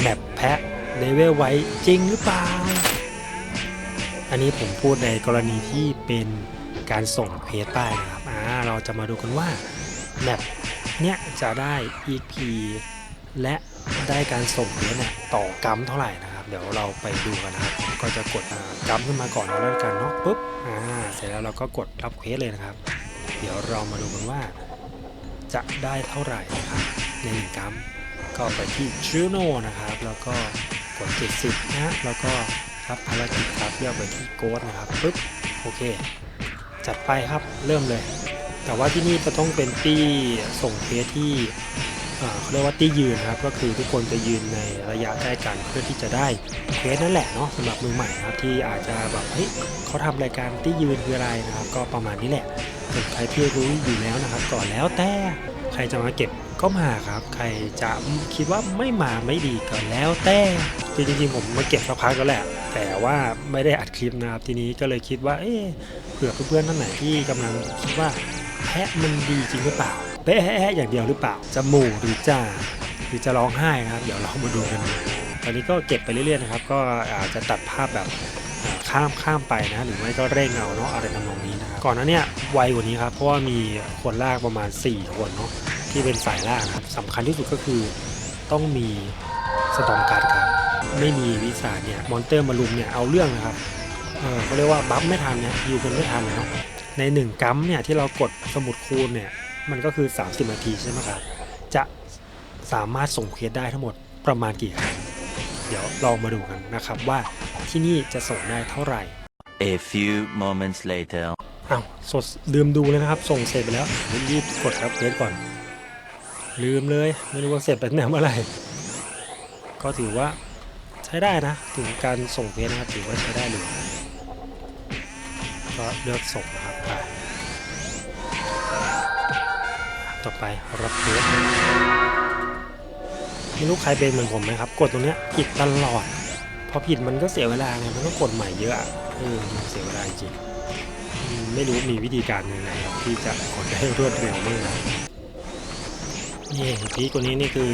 แมปแพะเลเวลไว้จริงหรือเปล่า อันนี้ผมพูดในกรณีที่เป็นการส่งเพจป้นะครับอ่าเราจะมาดูกันว่าแมปเนี้ยจะได้ EP และได้การส่งเพจเนี่ยต่อกรัมเท่าไหร่นะครับ เดี๋ยวเราไปดูกันนะครับ ก็จะกดกรัมขึ้นมาก่อนแล้วกันเนาะปุ๊บอ่าเสร็จแล้วเราก็กดรับเควสเลยนะครับ เดี๋ยวเรามาดูกันว่า จะได้เท่าไหร่นะครับในหนึ่งกรัม ก็ไปที่ Juno นะครับ แล้วก็กด70นะแล้วก็รับภารกิจครับเลือกไปที่โกดนะครับปึ๊บโอเค จัดไปครับเริ่มเลย แต่ว่าที่นี่จะต้องเป็นตี้ส่งเคสที่เอ่อเขาเรียกว่าตี้ยืนครับ ก็คือทุกคนจะยืนในระยะใกล้กันเพื่อที่จะได้เคสนั่นแหละเนาะสำหรับมือใหม่นะครับที่อาจจะแบบเฮ้ยเขาทำรายการตี้ยืนคืออะไรนะครับ ก็ประมาณนี้แหละส่วนใครที่รู้อยู่แล้วนะครับ ก่อนแล้วแต่ใครจะมาเก็บ ก็มาครับ ใครจะคิดว่าไม่มาไม่ดีก็แล้วแต่จริงๆผมมาเก็บสักพักแล้วแหละ แต่ว่าไม่ได้อัดคลิปนะครับทีนี้ก็เลยคิดว่า เอ๊เผื่อเพื่อนๆท่านไหนที่กำลังคิดว่าแพะมันดีจริงหรือเปล่าแปะอย่างเดียวหรือเปล่าจะหมู่หรือจะหรือจะร้องไห้นะครับ เดี๋ยวเรามาดูกันตอนนี้ก็เก็บไปเรื่อยๆนะครับ ก็อาจจะตัดภาพแบบข้ามข้ามไปนะ หรือไม่ก็เร่งเอาเนาะอะไรทำนองนี้นะครับก่อนหน้าเนี้ยไวกว่านี้ครับเพราะว่ามีคนลากประมาณ 4 คนเนาะ ที่เป็นสายลากนะครับสำคัญที่สุดก็คือต้องมีสตอมการ์ดครับ ไม่มีวิสาเนี่ยมอนเตอร์มาลุมเนี่ยเอาเรื่องนะครับเออเขาเรียกว่าบัฟไม่ทันเนี่ยยูกันไม่ทันเลยเนาะใน 1 กัมเนี่ยที่เรากดสมุดคูณเนี่ยมันก็คือ 30 นาทีใช่ไหมครับจะสามารถส่งเควสได้ทั้งหมดประมาณกี่ครั้งเดี๋ยวลองมาดูกันนะครับว่าที่นี่จะส่งได้เท่าไหร่ A few moments later. อ้าวสดลืมดูเลยนะครับ ส่งเสร็จไปแล้วรีบกดรับเควสก่อน ลืมเลยไม่รู้ว่าเสร็จไปไหนเมื่อไหร่ก็ถือว่าใช้ได้นะ ถึงการส่งเควสนะครับถือว่าใช้ได้เลยก็เลือกส่งนะครับไปต่อไปรับเควสไม่รู้ใครเป็นเหมือนผมไหมครับ กดตรงเนี้ยผิดตลอดพอผิดมันก็เสียเวลาไงมันต้องกดใหม่เยอะอะเออมันเสียเวลาจริงไม่รู้มีวิธีการยังไงครับที่จะกดได้รวดเร็วมากนะ นี่พีกว่านี้นี่คือ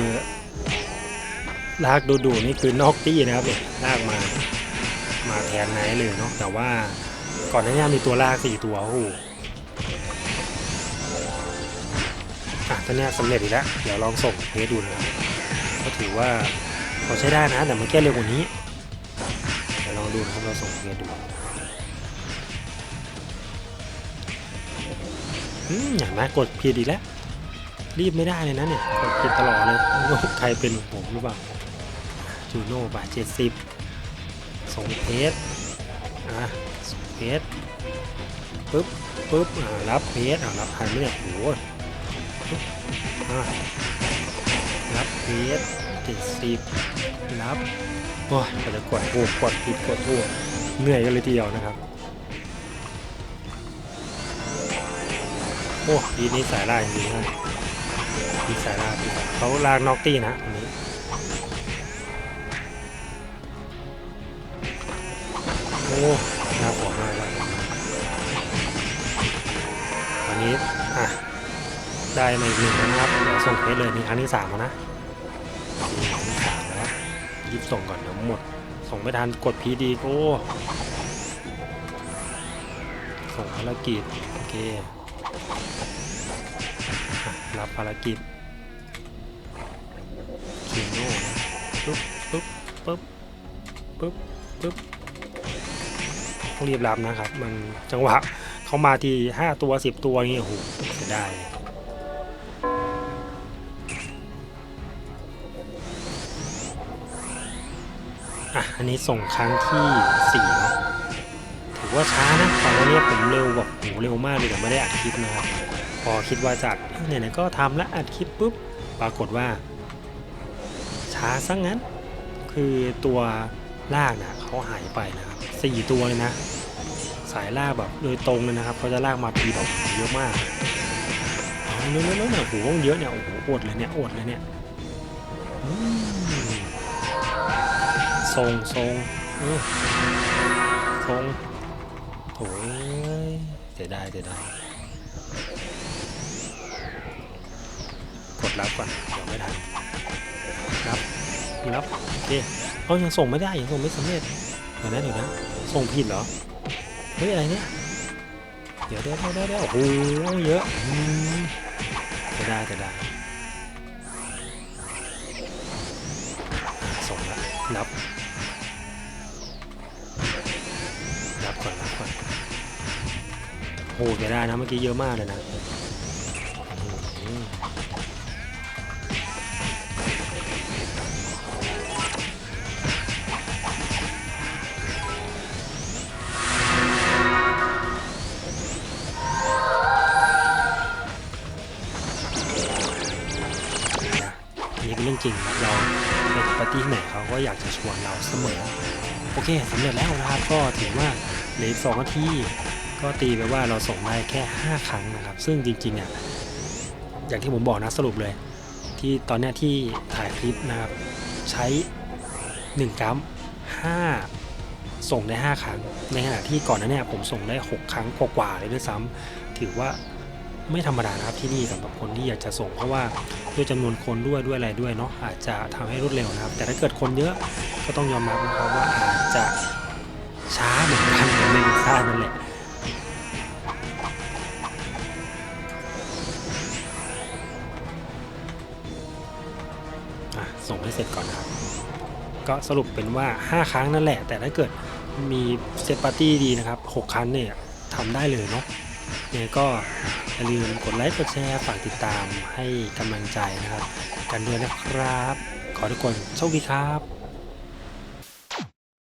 ลากดูดูนี่คือนอกตี้นะครับเนี่ยลากมามาแทนไนท์เลยเนาะแต่ว่าก่อนหน้านี้มีตัวลากสี่ตัวโอ้โหอะตอนนี้สำเร็จอีกแล้วเดี๋ยวลองส่งเทสดูนะครับก็ถือว่าเขาใช้ได้นะแต่มันแก้เร็วกว่านี้เดี๋ยวลองดูนะครับเราส่งเพื่อนดูอืมอย่างนะกดผิดอีกแล้ว รีบไม่ได้เลยนะเนี่ยกดผิดตลอดเลยใครเป็นหมือนผมหรือเปล่าจูโน่บาทเจ็ดสิบส่งเพจอะส่งเพจปึ๊บปึ๊บอ่ารับเพจอ่ารับทันไหมเนี่ยโอ้โหปึ๊บอะรับเพจเจ็ดสิบรับโอ้ยกว่าจะกดถูกกดผิดกดถูกเหนื่อยกันเลยทีเดียวนะครับโอ้ดีนี้สายล่างจริงๆนะ ดีสายลางดีเขาลากนอกตี้นะอันนี้โอ้น่าขวดมากแล้วตอนนี้อะได้มาอีกหนึ่งนะครับเดี๋ยวส่งเพจเลยนี่ครั้งที่สามแล้วนะอันที่สามแล้วรีบส่งก่อนเดี๋ยวหมด ส่งไม่ทันกดพีดีโอ้ส่งภารกิจโอเค รับภารกิจคิโน่นะปึ๊บปึ๊บปึ๊บปึ๊บปึ๊บต้องรีบรับนะครับ มันจังหวะเขามาทีห้าตัวสิบตัวนี่โอ้โหเสียดายอะ อันนี้ส่งครั้งที่สี่ถือว่าช้านะตอนนี้ผมเร็วแบบโหเร็วมากเลยแต่ไม่ได้อัดคลิปนะครับ พอคิดว่าจัดเนี่ยก็ทำแล้วอัดคลิปปุ๊บ ปรากฏว่า ช้าซะงงั้น คือตัวลากนะเขาหายไปนะครับสี่ตัวเลยนะ สายลากแบบโดยตรงเลยนะครับเขาจะลากมาทีแบบเยอะมากอ๋อเนื้อๆเนี่ยโอ้โหเยอะเนี่ยโอ้โหอดเลยเนี่ยอดเลยเนี่ยทรงทรงทรงโอ้ยเสียดายเสียดาย ดรับก่อนเดี๋ยวไม่ทันรับรับโอเคเอายังส่งไม่ได้ยังส่งไม่สำเร็จเดี๋ยวนะเดี๋ยวนะส่งผิดเหรอเฮ้ยอะไรเนี่ยเดี๋ยวเดี๋ยวเดี๋ยวเดี๋ยวโอ้โหเยอะจะได้จะได้ส่งและรับรับก่อนรับก่อนโอ้โหแกได้นะเมื่อกี้เยอะมากเลยนะ จริงครับเราไปปาร์ตี้ที่ไหนเขาก็อยากจะชวนเราเสมอ โอเคสำเร็จแล้วนะครับก็ถือว่าเหลือสองนาทีก็ตีไปว่าเราส่งได้แค่ 5 ครั้งนะครับ ซึ่งจริงๆอะอย่างที่ผมบอกนะสรุปเลย ที่ตอนนี้ที่ถ่ายคลิปนะครับ ใช้ 1กรัม5ส่งได้ 5 ครั้ง ในขณะที่ก่อนนั้นเนี่ยผมส่งได้ 6 ครั้งกว่าๆเลยด้วยซ้ำถือว่า ไม่ธรรมดานะครับที่นี่สำหรับคนที่อยากจะส่งเพราะว่าด้วยจำนวนคนด้วยด้วยอะไรด้วยเนาะอาจจะทำให้รวดเร็วนะครับ แต่ถ้าเกิดคนเยอะก็ต้องยอมรับนะครับว่าอาจจะช้าเหมือนกันกับเมลิซ่านั่นแหละอะส่งให้เสร็จก่อนนะครับ ก็สรุปเป็นว่า 5 ครั้งนั่นแหละ แต่ถ้าเกิดมีเซตปาร์ตี้ดีนะครับ 6 ครั้งเนี่ยทำได้เลยเนาะ ยังก็อย่าลืมกดไลค์กดแชร์ฝากติดตามให้กำลังใจนะครับ กันด้วยนะครับ ขอทุกคนโชคดีครับ